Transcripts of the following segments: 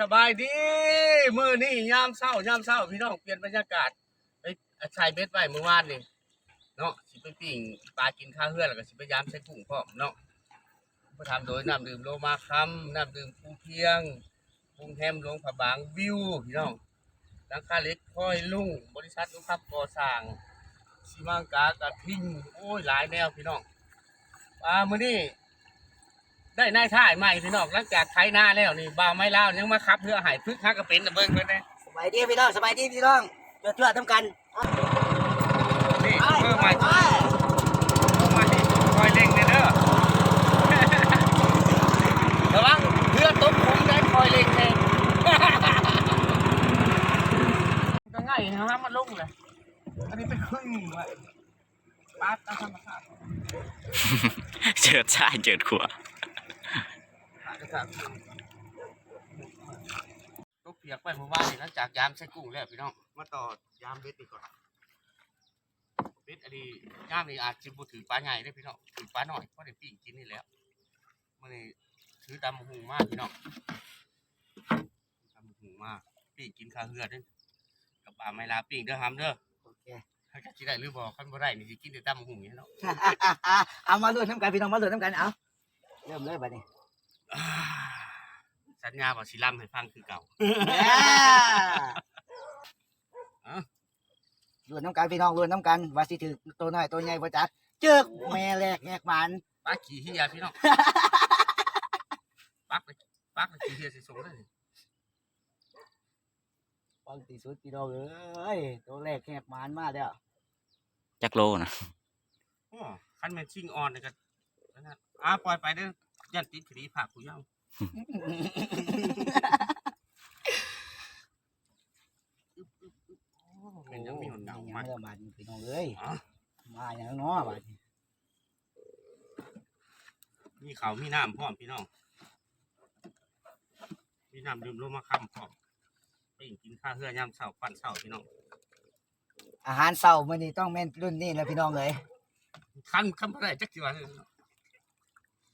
สบายดีมือนี้ยามเช้ายามเช้าพี่น้องเปลี่ยนบรรยากาศไปชายเบ็ดไว้เมื่อวานนี่เนาะสิไปปิ้งปลากินข้าวเฮือนแล้วก็สิไปยามใส่กุ้งพร้อมเนาะมาทำโดยน้ำดื่มโลมาคัมน้ำดื่มภูเพียงกรุงแฮมหลวงผาบางวิวพี่น้องหลังคาเล็กค่อยลุ่งบริษัทนุครับก่อสร้างสิมังกากระทิงโอ้ยหลายแนวพี่น้องอ่ามือนี้ ได้นายท่ายใหม่พี่น้องหลังจากไถนาแล้วนี่บ่าวไม้ลาวยังมาขับเพื่อใหายพึกฮักกระเป็นนะเบิ่งเบิ่งนะสบายดีพี่น้องสบายดีพี่น้องเจอเจอทำกันนี่เพิ่มใหม่เพิ่มใหม่คอยเล่งเนี่ยเด้อระวังเพื่อตบผมได้คอยเล่งเองก็ง่ายนะมันลงเลยอันนี้เป็นครึ่งไว้ปาดตามธรรมชาติเจิดชายเจิดขัว ตกเปียกไปเมื่อวานนี่หลังจากยามใส่กุ้งแล้วพี่น้องมาต่อยามเบ็ดดีกว่อนเบ็ดอันนี้ยามนี้อาจจะบ่ถือปลาใหญ่ได้อพี่น้องถือปลาหน่อยเพราะได้ปิ้งกินนี่แหล้วมื่อนี้ถือตำหูมากพี่น้องตำหูมากปิ้งกินข้าวเหือเด้อกับปลาไม้ลาปิ้งเด้อฮัมเด้อโอเคถ้าจะสิได้หรือบ่คันบ่ได้นี่สิกินแต่ตำหูนี่เนาะเอามาลุ้นทำกันพี่น้องมาลุ้นทำกันเอาเริ่มเลยบัดนี้อ่า สัญญาว่าสิล่ำให้ฟังคือเก่าอะลุ้นน้ำกันพี่น้องลุ้นน้ำกันว่าสิถือตัวน้อยตัวใหญ่บ่จักเจึกแม่แรกแงกหมันปลาขี้เหียพี่น้องปักเลยปักเลยขี้เหียสิส่งได้นี่ฟังที่สุดพี่น้องเอ้ยตัวแรกแงกหมันมาแล้วจักโลนะโอ้คันแม่นชิงออนนี่ก็นั่นน่ะอ่าปล่อยไปเด้อ ยันติดคดีผักผู้เยาว์โอ้เป็นยังมีหนเหงายัมางเริ่มบาดนี้พี่น้องเอ้ยอ๋อมาอย่างน้อบาดนี้มีเขาวมีน้ำพร้อมพี่น้อง มีน้ำดื่มลมมาค่ำพร้อมไปกินข้าวเฮือยามเช้าปั่นเช้าพี่น้องอาหารเช้ามื้อนี้ต้องแม่นรุ่นนี้แหล้วพี่น้องเอ้ยคันคันบ่ได้จักสิว่า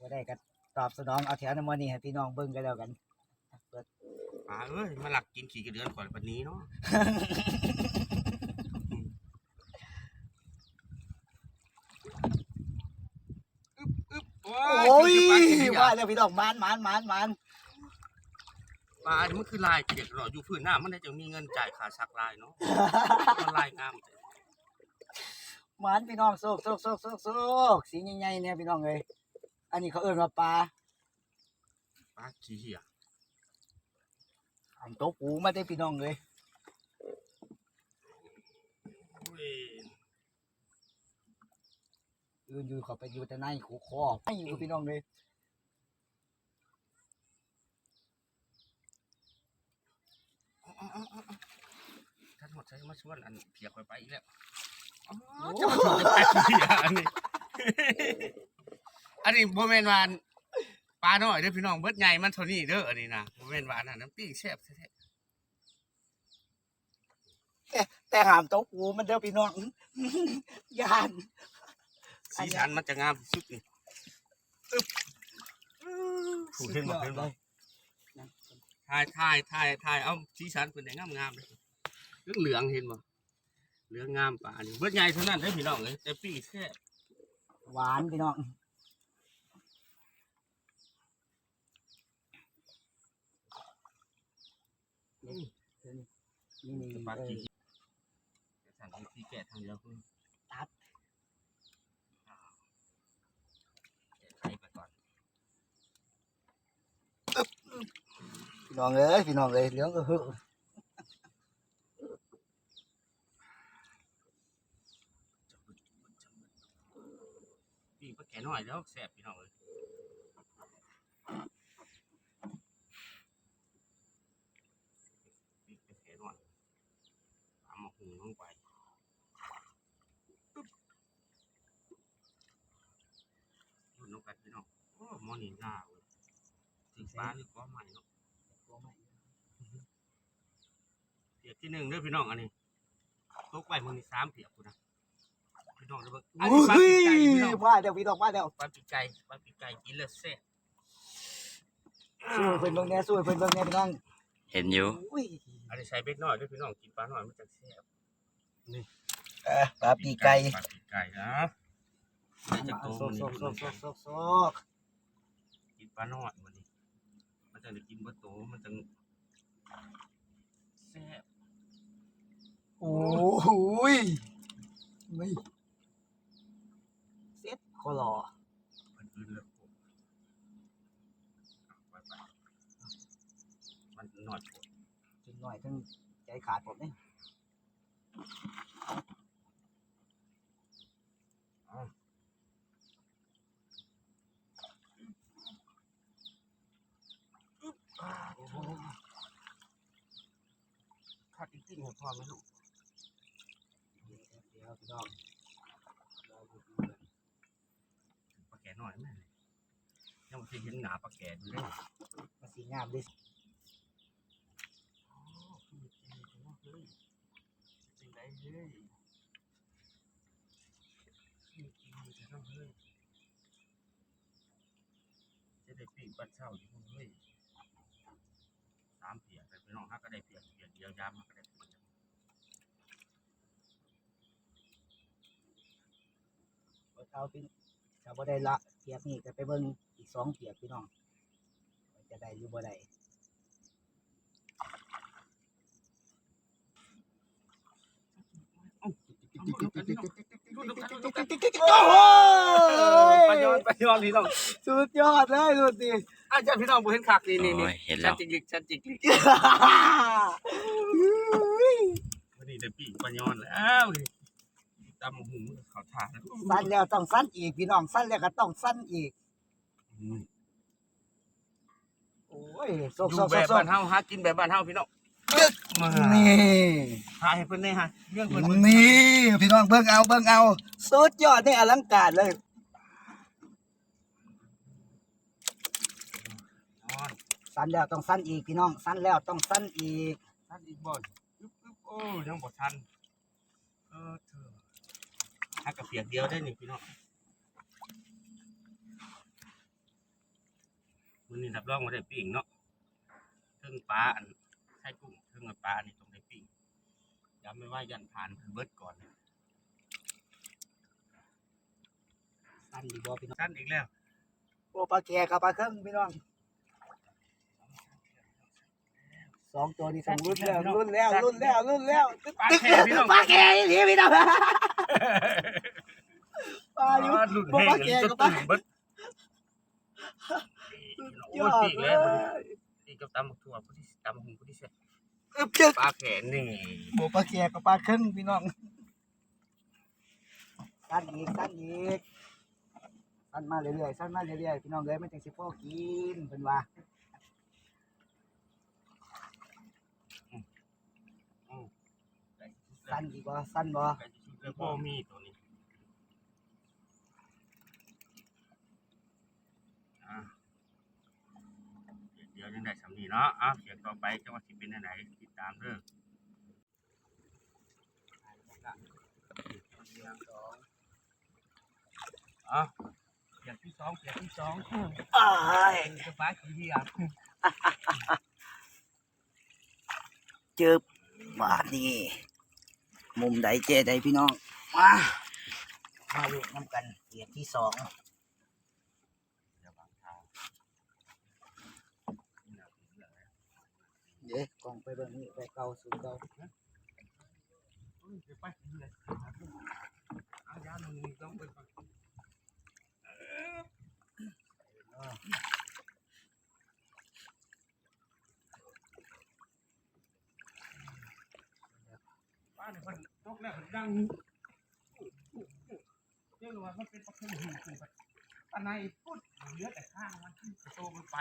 บ่ได้ก็ ตอบสนองเอาแถวน้ำมันนี่ให้พี่น้องเบิ่งกันแล้วกันปลาเอ้ยมาหลักกินขี้กระเดือนก่อนวันนี้เนาะอึ๊บอึ๊บโอ้โอ้ยคือจะปลาขี้ว่าอะแล้วพี่น้องหมานหมานหมานหมานปลาอันนี้มันคือลายเปียกหรออยู่พื้นหน้ามันได้จะมีเงินจ่ายค่าซักลายเนาะมันลายงามแต่หมานพี่น้องโซกโซกโซกโซกโซกสีใหญ่ๆเนี่ยพี่น้องเอ้ย อันนี้เขาเอิ้นว่าปลาปลาขี้เหียอันโตะปูมาได้พี่น้องเอ้ยโอ้ยยืนอยู่เขาไปอยู่แต่ในหูคอไม่อยู่พี่น้องเลยท่านหมดใช้มาชวนอันเพียกไปไปอีกแล้วอ๋อจะมาชวนจะปลาขี้เหียอันนี้ อันนี้โมเมนต์วานปลาน้อยเด้อพี่น้องเบิดใหญ่มันเท่านี้เด้ออันนี้นะโมเมนต์วานอันนั้นปิ้งแซ่บแท้ๆแต่หามโตะปูมันเด้อพี่น้องยานสีสันมันจะงามที่สุดนี่อึ๊บถูกเห็นบ่เห็นบ่ถ่ายถ่ายถ่ายถ่ายเอาสีสันเป็นได้งามงามๆเลยเหลืองเหลืองๆเห็นบ่เหลืองงามป่านี่เบิดใหญ่เท่านั้นเด้อพี่น้องเอ้ยแต่ปีแค่หวานพี่น้อง นี่นี่ปลาเอกีอแต่สั่งวิธีแกะทางเดียวคือตัดอ่าแกะไข่ไปก่อนพี่น้องเอ้ยพี่น้องเอ้ยเหลืองก็หือปีกปลาแกะน้อยแล้วแซ่บพี่น้องเอ้ยปีกปลาแกะน้อยเอามาหุงลงไป รุ่นน้องกัดพี่น้อง โอ้หมอนี่น่าเว้ยถึงฟ้าหรือก้อใหม่เนาะเปียกที่หนึ่งเด้อพี่น้องอันนี้ตกไปมันนี่สามเปียกกูนะพี่น้องเด้อเบิ่งอันอุ้นี้ปลาปีกไก่พี่น้องยว่าเดี๋ยวพี่น้องว่าเดี๋ยวปลาปีกไก่ปลาปีกไก่กินแล้วแซ่บสู้เพิ่นเบิ่งแน่สู้เพิ่นเบิ่งแน่พี่น้องเห็นอยู่อุ้ยอันนี้ใช้เบ็ดน้อยด้วยพี่น้องกินปลาน้อยมันจะแซ่บเออปลาปีไก่ปลาปีไก่นะนี่จะโตโซมันกโซนี่กโซกโซกโซกโซกกิน ปลาน้อยมันนี่มันจะได้กินบ่โตมันจะแซ่บโอ้โหยไม่เซ็ตคอรอเพิ่นอื่นแล้วผมเอาไปไปมันน้อยโพดกินหน่อยทั้งใจขาดผมเนี่ย โอ้โห ขาดจริงๆให้พอไหมลูกเดี๋ยวพี่น้องปลาแก่น้อยแม่เลยยังบ่เคยเห็นหนาปลาแก่ดูเลยมาสีงามดิโอ้คือจริงจังวะเฮ้ยจริงได้เฮ้ยคือจริงจังวะเฮ้ยจะได้ปีกบัดเช้าอยู่เฮ้ยสามเปียกแต่ พี่น้องฮักก็ได้เปลี่ยกเปลี่ยกเดียวยามฮักก็ได้เปลี่ยกเอาเป็นชาวบ่ได้ละเปียกนี่ก็ไปเบิ่งอีกสองเปียกพี่น้องจะได้หรือบ่ได้โอ้โหไปย้อนปยอนพี่น้องสุดยอดเลยสุดดิ อาจารย์พี่น้องบ่เห็นคักนี่นี่นี่โอ้ยเห็นชัแล้ดวจริงๆชัดจริงๆวันนี้ได้ปีกปลาย้อนแล้วนี่ตำหูเขาทานสั้นแล้วต้องสั้นอีกพี่น้องสั้นแล้วก็ต้องสั้นอีกอืมโอ้ยโซกดูโซกแบบโซบ้ากนเฮาหากินแบบบ้านเฮาพี่น้องมานี่หาให้เพิ่นได้ฮะเรื่องเพิ่นนี่พี่น้องเบิ่งเอาเบิ่งเอาสุดยอดนี่อลังการเลย นอน สั้นแล้วต้องสั้นอีกพี่น้องสั้นแล้วต้องสั้นอีกทันอีกบ่อึ๊บอึ๊บโอ้ยังบ่ทันเออเธอหากระเปียกเดียวได้นี่พี่น้องมื้อนี้รับรองว่าได้ปิ้งเนาะเทิงปลาอันไข่กุ้งเทิงปลาอันนี้ต้องได้ปิ้งย้ำไม่ว่ายันผ่านเบิดก่อนสั้นดีบ่พี่น้องสั้นอีกแล้วโอ้ปลาแก่กับปลาเครื่องพี่น้อง สองตัวนี้ต้องรุ่นแล้วรุ่นแล้วรุ่นแล้วรุ่นแล้วปลาแค่พี่น้องปลาแก่นี่พี่น้องปลาอยู่หลุดบ่แห้ปลางแก่จกับนปลาตื่นเบิดยโอ้อยดปีกเลแล้วยปีกกับตำถั่วผู้ที่ตำหุงผู้ที่เสร็จอึบจึกปลาแขนนี่โบปลาแก่กับปลาเครื่องพี่น้องสั้นอีกสั้นอีกสั้นมาเรื่อยๆสั้นมาเรื่อยๆพี่น้องเลยมันจังสิพอกินเป็นว่า สั้นอีกบ่สั้นบ่ไก่ชุดแล้วก็มีตัวนี้อะเดี๋ยวยังได้สำนีเนาะอะเสียงต่อไปจะว่าสิเป็นอันไหนติดตามเด้ออะเสียงที่สองเสียงที่สองอ้ายเป็นกระป๋าขี้เหี้ยเจอบาดนี่ มุมใดเจใดพี่น้อง มามาเล่นน้ำกันเกียรที่สองเดี๋ยวกองไปเบิ่งนี่ไปเก่าสู่เก่าอุ้ยเดี๋ยวไปเลยเอายาหนึ่งต้องไปก่อนป้าเนี่ยมันตก แล้วมันดังเรื่องว่ามันเป็นปลาเครื่องหูคือแบบปลาในปุ๊ดเหลือแต่ข้างมันที่โตมันไป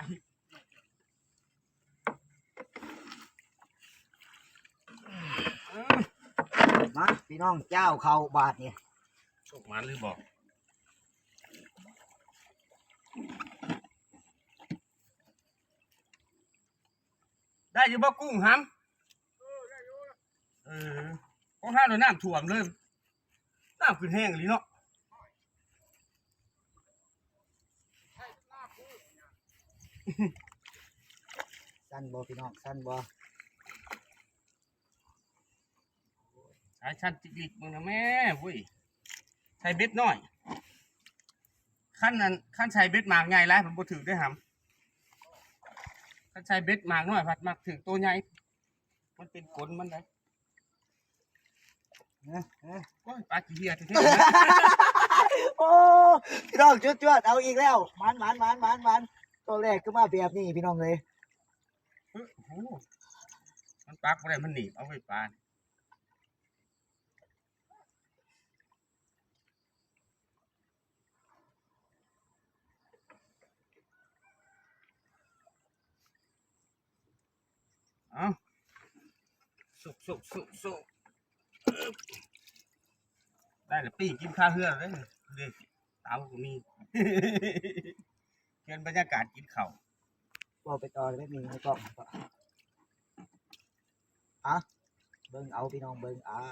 มาพี่น้องเจ้าเขาบาทเนี่ตกมันหรือบอกได้อยังบ่กุ้งหำเออ ของห้าเราน้ำถ่วมเลยน้ำขึ้นแห้งเลยเนาะสั้นบ่พี่น้องสั้นบ่สายชั้นจิกลิมึงนะแม่เว้ยใช้เบ็ดน้อยขั้นนั้นขั้นใช้เบ็ดหมากใหญ่ไรผมบ่ถือได้หำขั้นใช้เบ็ดหมากน้อยผัดหมากถือตัวใหญ่มันเป็นกลมันเลย เอ้อยโอ้ยปลาขี้เหี้ยเท่โอ้พี่น้องจุดจวดเอาอีกแล้วมันมันมันมันมันตัวแรกก็มาแบบนี้พี่น้องเลยๆเฮ้ยโอ้โหมันปักอะไรมันหนีบเอาไว้ปลาเอาสุกสุกสุกสุก ได้แล้วปีกินข้าวเฮือนเลยเด็กเตาก็มีเกินบรรยากาศกินข้าวบอกไปต่อเลยไม่มีในกล้องอะเบิ้งเอาพี่น้องเบิ้งเอา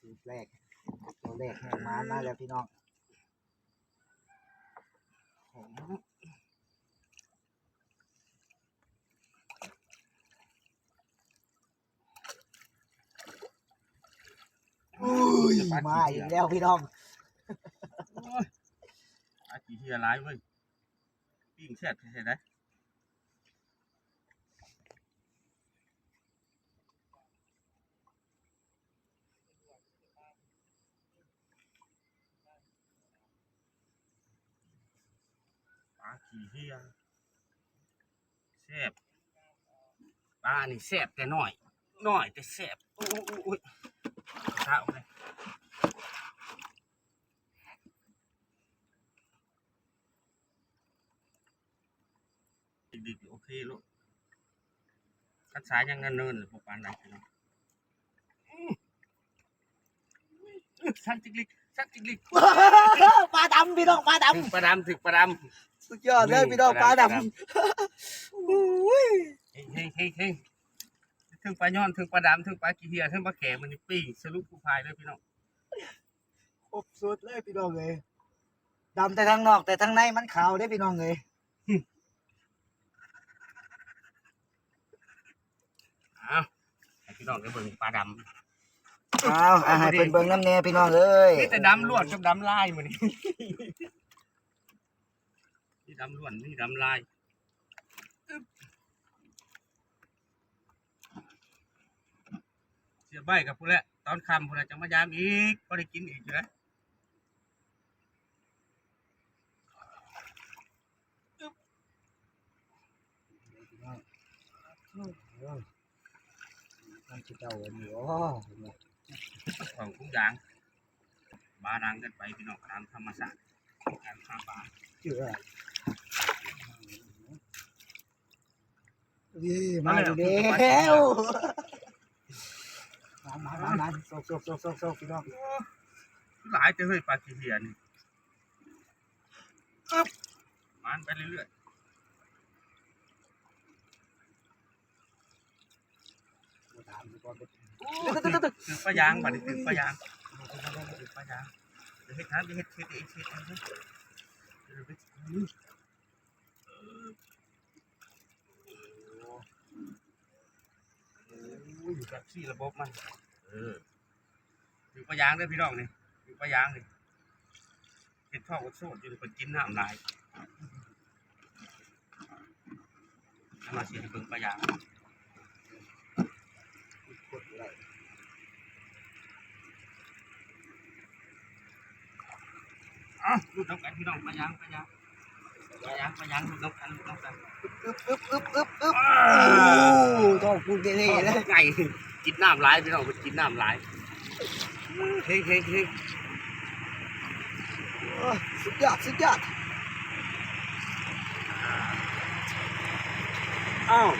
สูตรแรกตัวแรกแห้งมามาแล้วพี่น้องผม จะปลมาขี้อีเหี้ยกแล้วพี่น้องโอ้ยปลาขี้เหี้ยร้ายเว้ยปิ้งแซ่บใช่ไหมปลาขี้เหี้ยแซ่บปลานี่แซ่บแต่น้อยน้อยแต่แซ่บโอ้โอ้โอ้ย ข้าวเลยดิบๆโอเคลูกคัดสายยังเนินๆเลยพวกปานไหนพี่น้ ถึกประดำถึกประดำสุดยอดเลยพี่น้องปลาดำอุ้ยำเฮ้ยเฮ้ยเฮ้ยเฮ้ยถึงปลาย้อนถึงปลาดำถึงปลากีเฮียถึงปลาแก่มันนี่ปิ้งสรุปผู้พายเลยพี่น้องครบสุดเลยพี่น้องเลยดำแต่ทางนอกแต่ทางในมันขาวได้พี่น้องเลยอ้าวให้พี่น้องได้เบิ่งปลาดอ้าวอาหารเป็นเบิ้งน้ำเนยพี่น้องเอ้ยำนี่แต่ดำล้วนกับดำลายมันนี่นี่ดำล้วนนี่ดำลายอึ๊บเสียใบกับพู้นแหละตอนคำพู้นแหละจะมายามอีกพอได้กินอีกอยู่นะมันจะเจ้าอันนี้โอ้ของทุกอย่างบาดังกันไปพี่น้องตามธรรมชาติการฆ่าปลาเจือนี่มาดูแล้ว มามามามาโซกโซกโซกโซกโซกพี่น้องหลายจะเฮ้ยปลาขี้เหียนี่ครับมันไปเรื่อยตามดีกว่าๆถึงปลายางบัดนี้ถึงปลายางถึงปลายางเดี๋ยวเฮ็ดทานเดี๋ยวเฮ็ดเฮ็ดเฮ็ดเฮ็ดเฮ็ดเดี๋ยวไป อยู่แบบสี่ระบบมันเออถึงปลายางเด้อพี่น้องนี่ถึงปลายางนี่เฮ็ดท่อก็โซ่อยู่คนกินน้ำลายมาสิให้เบิ่งปลายางอะลูกน้ำกันพี่น้องปลายางปลายาง ปลายางปลายางลูกน้ำกันลูกน้ำกันอึ๊บอึ๊บอึ๊บอึ๊บอึ๊บโอ้ต้องพูดเท่ๆเลยไก่กินน้ำลายพี่น้องมันกินน้ำลายเฮ้ยเฮ้ยเฮ้ยสุดยอดสุดยอดอ้าว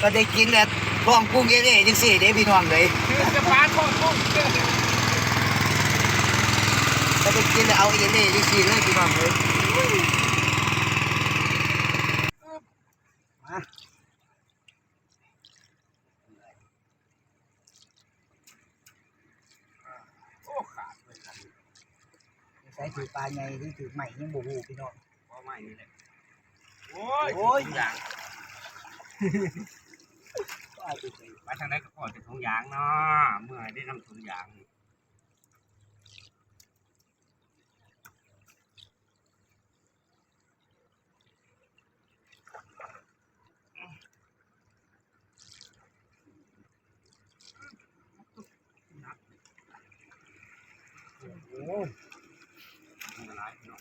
ก็ได้กินแล้วท้องกุ้งเย่ๆจังสี่เด้พี่น้องเลยคือจะปลาทอดกุ้ง ก็ได้กินแล้วเอาเย่ๆจังสี่เลยพี่น้องเลยมาโอ้ขาดเลยครับใส่ถือปลาใหญ่ที่ถือใหม่ยังบ่ฮู้พี่น้องว่าไม่นี่แหละโอ้ยโอ้ยทุกอย่างไปทางไหนก็พอจะถุงยางเนาะเมื่อได้นำถุงยาง โอ้โหลายเนาะ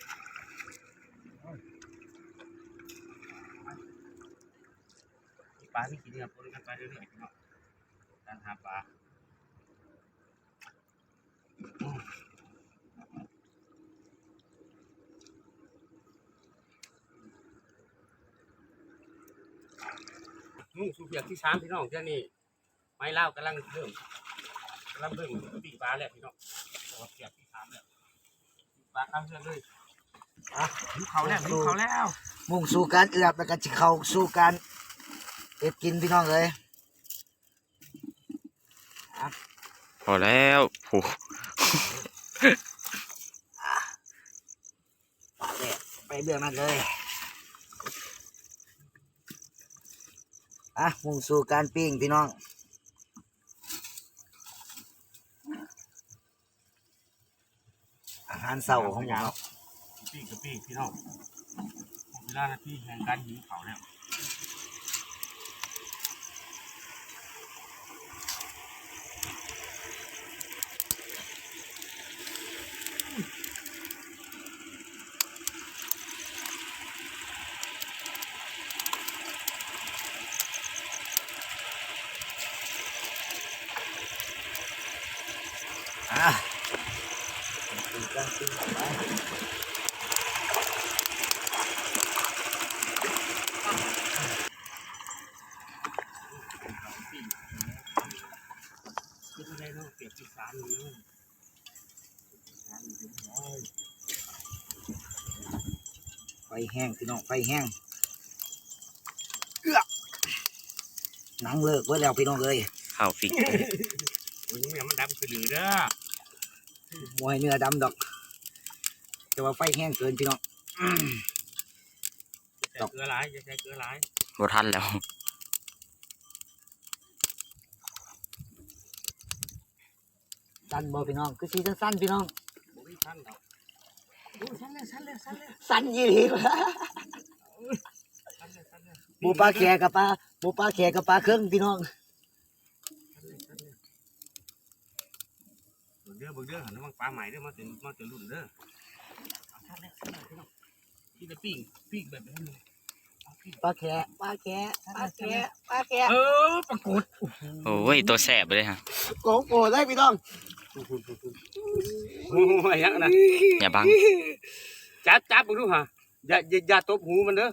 ปลาไม่กินเนื้อปนกันไปเรื่อยๆเนาะการหาปลามุ่งสู่เปียกที่สามพี่น้องเจ้านี่ไม้เล่ากำลังเริ่มกำลังเริ่มปีปลาแล้วพี่น้อง เปียกที่สามแล้วปีปลาข้ามเชือกเลยอะหิวเขาแล้วหิวเขาแล้ว มุ่งสู่การเอือบแล้วก็จะเข้าสู่การเอ็ดกินพี่น้องเลยพอแล้วผูเนี่ยไปเรื่องนั้นเลยอะมุ่งสู่การปิ้งพี่น้อง อา หารเสาของผมเนาะ ปีกกับปีกพี่น้องเวลาหน้าที่แห่งการหิวเขาแล้ว อะสู่การปิ้งไป ปีกคืออะไร เนาะเปียกที่สามนี่เนาะสามนี่เป็นร้อยไฟแห้งพี่น้องไฟแห้งเอื้อหนังเลิกไว้แล้วพี่น้องเลยข้าวฟิกวันนี้มันดำคือเหลือเด้อมวยเนื้อดำดอก แต่ว่าไฟแห้งเกินพี่น้องอืมใส่เกลือหลายอย่าใส่เกลือหลายบ่ทันแล้ว สั้นบ่พี่น้องคือสีสั้นๆพี่น้องบ่มีทันดอกโอ้ยสั้นเลยสั้นเลยสั้นเลยสั้นยี่หลีวะสั้นเลยสั้นเลยหมูปลาแขกกับปลาหมูปลาแขกกับปลาเครื่องพี่น้องสั้นเลยสั้นเลยเบิ่งเด้อเบิ่งเด้อหันมาปลาใหม่เด้อมาถึงมาถึงรุ่นเด้อเอาสั้นเลยสั้นเลยพี่น้องที่จะปิ้งปิ้งแบบนี้เลยเอาปิ้งปลาแขกปลาแขกปลาแขกปลาแขกเออปรากฏโอ้ยตัวแสบเลยฮะโกโก้ได้พี่น้อง โอ้ยยังนะอย่าบังจับจับมึงดูฮะอย่าอย่าอย่าตบหูมันเด้อ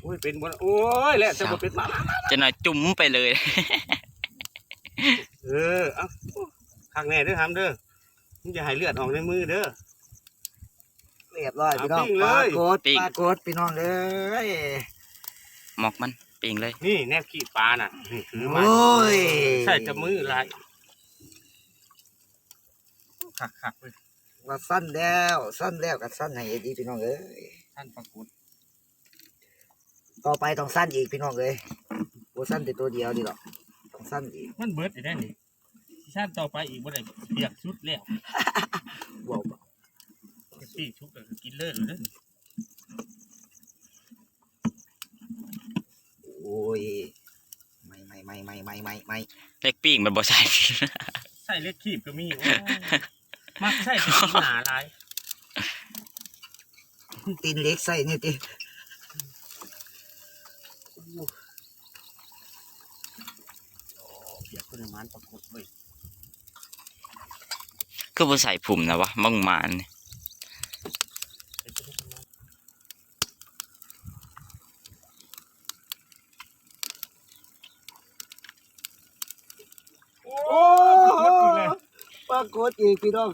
โอ้ยเป็นบ่โอ้ยแล้วจะบ่เป็นมามาจะหน่อยจุ๋มไปเลย เออเอาข้างแน่เด้อทำเด้อมึงอย่าให้เลือดออกในมือเด้อ เรียบร้อยพี่น้องเอาปิ้งเลลายโกดปิ้ง ปลาโกดพี่น้องเลยหมอกมันปิงเลย นี่แนบขี้ปลาน่ะนี่ถือมาโอ้ยใส่จะมือลาย ขักขักๆเลยว่าสั้นแล้วสั้นแล้วกับสั้นให้ดีพี่น้องเอ้ยท่านปรากฏต่อไปต้องสั้นอีกพี่น้องเลยโบสั้นแต่ตัวเดียวดีหรอกต้องสั้นอีกมันเบิดได้นี่ชาติต่อไปอีกบ่ได้เปียกชุดแล้วว้าวปีกชุดก็คือกินเลยหรือเด้อโอ้ยไม่ไม่ไม่ไม่ไม่ไม่ไม่เล็กปิ้งมันบ่ใส่ใส่เล็กขีบก็มีโอ้ย มักใส่เป็นสีหนาลายตีนเล็กใส่นี่ติเปียกคนมันปรากฏเว้ยคือบ่ใส่ผุ่มนะวะมังมานนี่โอ้ยปรากฏ อีกเลยปรากฏอีกพี่น้อง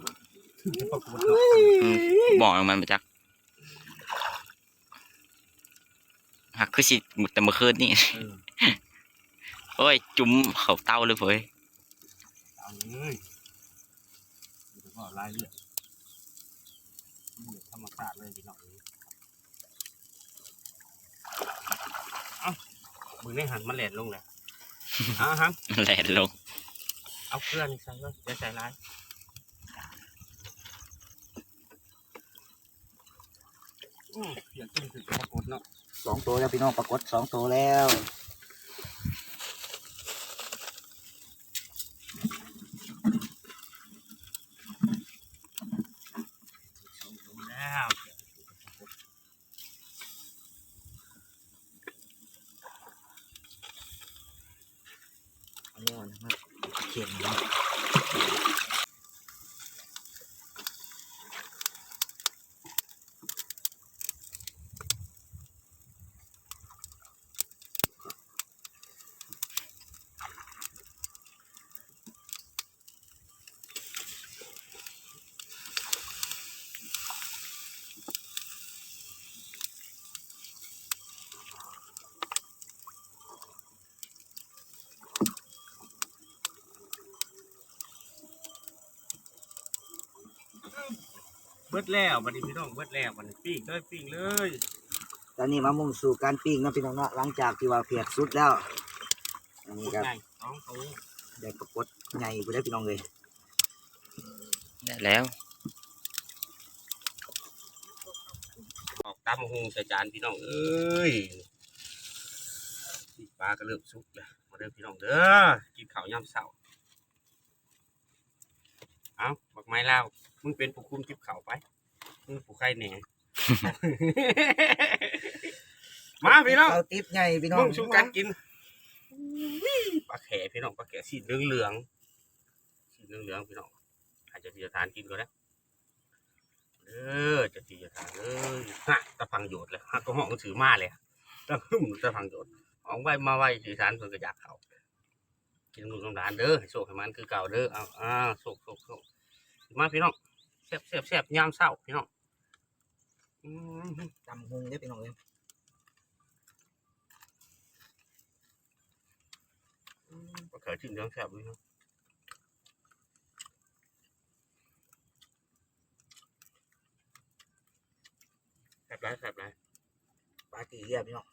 ปรากฏอืมบอกมันมาจักหักคือสิแต่เมื่อคืนนี่เออโอ้ย จุ๋มเขาเต้าเลยเว้ยเอาเลยเดี๋ยวก็ลายเลือดเลือดธรรมชาติเลยพี่น้องเอ้ยเอ้ามือในหันมาแหลนลงเลยเอาฮะแหลนลง เอาเกลือนี่ใส่ก็อย่าใส่ร้ายอืมอยากกินถึงปรากฏเนาะสองตัวแล้วพี่น้องปรากฏสองตัวแล้วแล้วอันนี้นะครับ เข็ม บิดแล้วบัดนี้พี่น้องเบิดแล้วบัดนี้ปิ้งเลยปิ้งเลยตอนนี้มามุ่งสู่การปิ้งเนาะพี่น้องเนาะหลังจากที่ว่าเพียกสุดแล้วอันนี้ครับใหญ่สองตัวได้ปรากฏใหญ่ไปได้พี่น้องเลยได้แล้วออกตามหงใส่จานพี่น้องเอ้ยนี่ปลาก็เริ่มสุกแล้วมาเด้อพี่น้องเด้อกินข้าวยามเช้าเอาบักไม้เล่าว มึงเป็นผู้คุมจิบข้าวไป มึงผู้ใครแหน่ มาพี่น้อง เอาติ๊บใหญ่พี่น้องมึงชูกันกินปลาแขพี่น้องปลาแขสีเหลืองเหลืองๆสีเหลืองเหลืองๆพี่น้องอาจจะที่จะทานกินก็ได้เออจะที่จะทานเลยฮะตะพังโยดเลยฮะก็ห้องถือมาเลยตะหึ่มตะพังโยดเของไว้มาไว้สีสารเพิ่นก็อยากเขากินลูกน้ำดานเด้อให้โชคให้มันคือเก่าเด้อเอาอ่าโชคโชคโชคมาพี่น้อง แซ่บแซ่บแซ่บยามเช้าพี่น้องอืมตำหงได้อพี่น้องเลยปลาแขสีเหลืองแซ่บเลยเนาะแซ่บไรแซ่บไรปลาตีเรียบพี่น้อง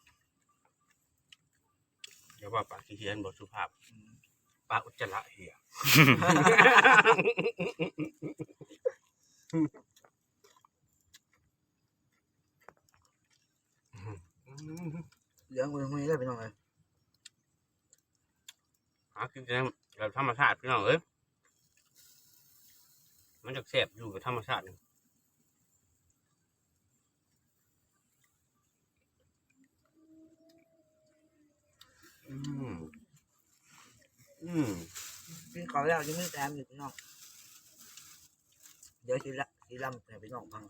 เดี๋ยวว่าปลาขี้เฮียนบทสุภาพปลาอุจจาระเฮีย เหลืองมือมือได้อพี่น้องเลยหากินแต่แบบธรรมชาติพี่น้องเอ้ยมันจะแซ่บอยู่กับธรรมชาติอืมอืมกินข้าวแล้วยังไม่แซมอยู่พี่น้อง เดี๋ยวสิละสิลำให้พี่น้องฟัง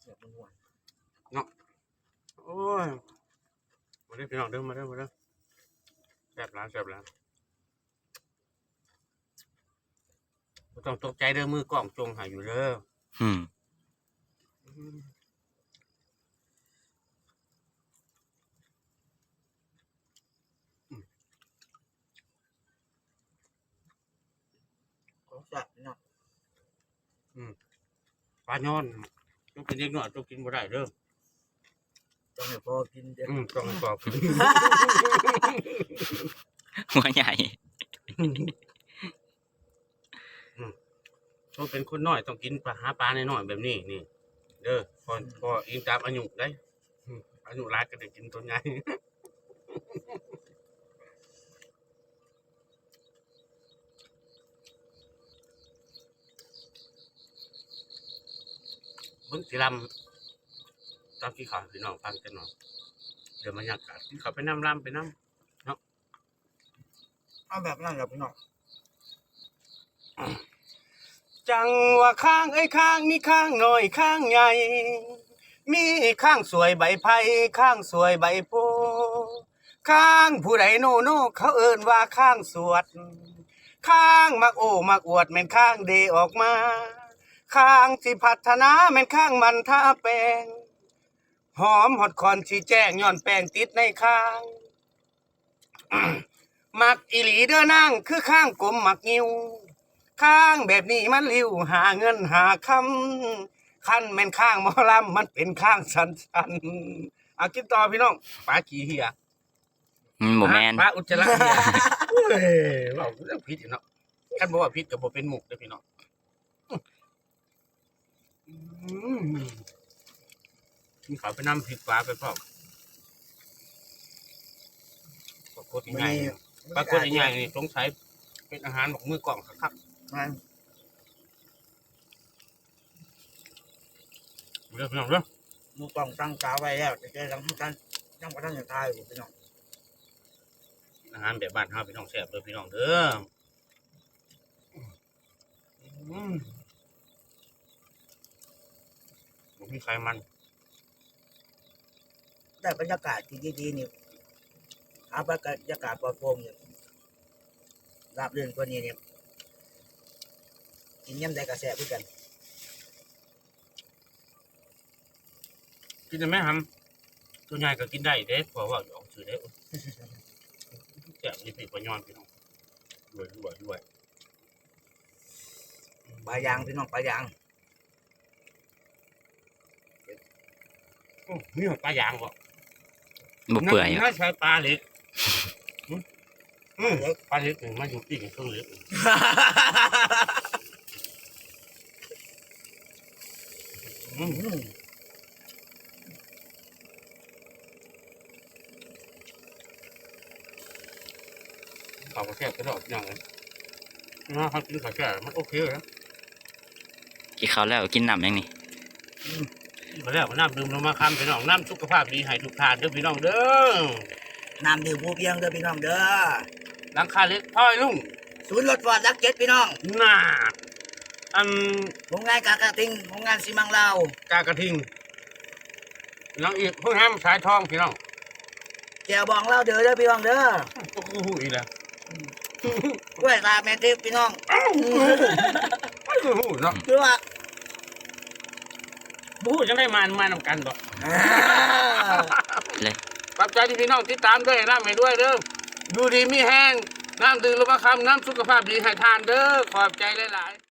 เสียบมันหวนโอ้ยมาเด้อพี่น้องเด้อมาเด้อมาเด้อแซ่บร้านแซ่บร้านบ่ต้องตกใจเด้อมือกล้องจงหายอยู่เด้ออืมของแซ่บพี่น้อง ปลาย้อนต้องกินเล็กน้อยต้องกินบ่ได้เด้อต้องให้พอกินเด้ออืมต้องให้กรอบหัวใหญ่ต้องเป็นคนน้อยต้องกินปลาหาปลาน้อยๆแบบนี้นี่ เด้อพอพออิงตามอายุได้อืมอายุหลายก็ได้กินตัวใหญ่ เบิ่งสิลำตามที่ขาพี่น้องฟังกันหน่อยเดี๋ยวบรรยากาศที่เขาไปน้ำลำไปน้ำเอาแบบนั้นครับพี่น้องจังว่าข้างไอ้ข้างมีข้างหน้อยข้างใหญ่ มีข้างสวยใบไผ่ข้างสวยใบโพข้างผู้ใดโนโนเขาเอิ้นว่าข้างสวด ข้างมักโอมักอวดแม่นข้างเดออกมา ข้างที่พัฒนาแม่นข้างมันท่าแปลงหอมหอดคอนสีแจ้งย้อนแป้งติดในข้างมักอีหลีเด้อนางคือข้างกลมมักงิวข้างแบบนี้มันริวหาเงินหาคำขั้นแม่นข้างหมอลำมันเป็นข้างสันสันๆเอากินต่อพี่น้องปลาขี้เหียอืมบ่แม่นปลาอุจจาระเนี่ยเฮ้ยเราเรื่องพิษเนาะท่านบอกว่าพิษกับบ่เป็นหมุกเด้อพี่น้องอื มมีเขาไปนำพริกปลาไปพร้อมปรากฏง่ายๆปรากฏง่ายๆนี่สงสัยเป็นอาหารของมือกล่องครับมันเรื่องพี่น้องเรื่องมือต้องตั้งตาไว้แล้วจะเจอทั้งท่านยังบ่ทันจะตายอยู่พี่น้องอาหารแบบบ้านเฮาพี่น้องแซ่บเลยพี่น้องเด้ออื มบ่มีไขมันแต่บรรยากาศที่ดีๆนี่อาบรรยากาศปลอดโปร่งเนี่ยราบรื่นกว่านี้เนี่ยกินยำใดกระแสพี่กัน กินได้ไหมฮัมตัวใหญ่ก็กินได้เด้เพราะว่าออกสื่อได้แซ่บนี่พี่ปยอนพี่น้องรวยรวยรวยปลายางพี่น้องปลายาง โอ้ มีหอดปลาย่างบ่บ่เปื่อยน่าใช้ปลาเล็กอืมอืมปลาเล็กนี่มาอยู่ปีกเครื่องเล็กอืมอืมเขาก็แซ่บกระโดดอย่างเลยนะเขากินข้าวแช่มันโอเคเลยนะกินข้าวแล้วกินน้ำยังนี่กิน มาแล้วน้ำดื่มลงมาคำพี่น้องน้ำสุขภาพดีให้ทุกทานเด้อพี่น้องเด้อน้ำดื่มผู้เพียงเด้อพี่น้องเด้อหลังคาเล็กพ่อยลุงศูนย์รถฟอร์ดรักเจ็ดพี่น้องน่าอันโรงงานกากระติงโรงงานซีมังลาวกากระทิงน้องอีกเพิ่งแฮมสายทองพี่น้องแจวบองเล่าเด้อเด้อพี่น้องเด้อก็คือหูอีกแล้วกล้วยตาแม่ทิพย์พี่น้องก็คือหูเนาะคือว่า บูจะได้มานมานำกันบ่อ่าขอบใจที่พี่น้องติดตามด้วยน้ำให้ด้วยเด้ออยู่ดีมีแห้งน้ำดื่มลงมาคำน้ำสุขภาพดีให้ทานเด้อขอบใจหลายๆ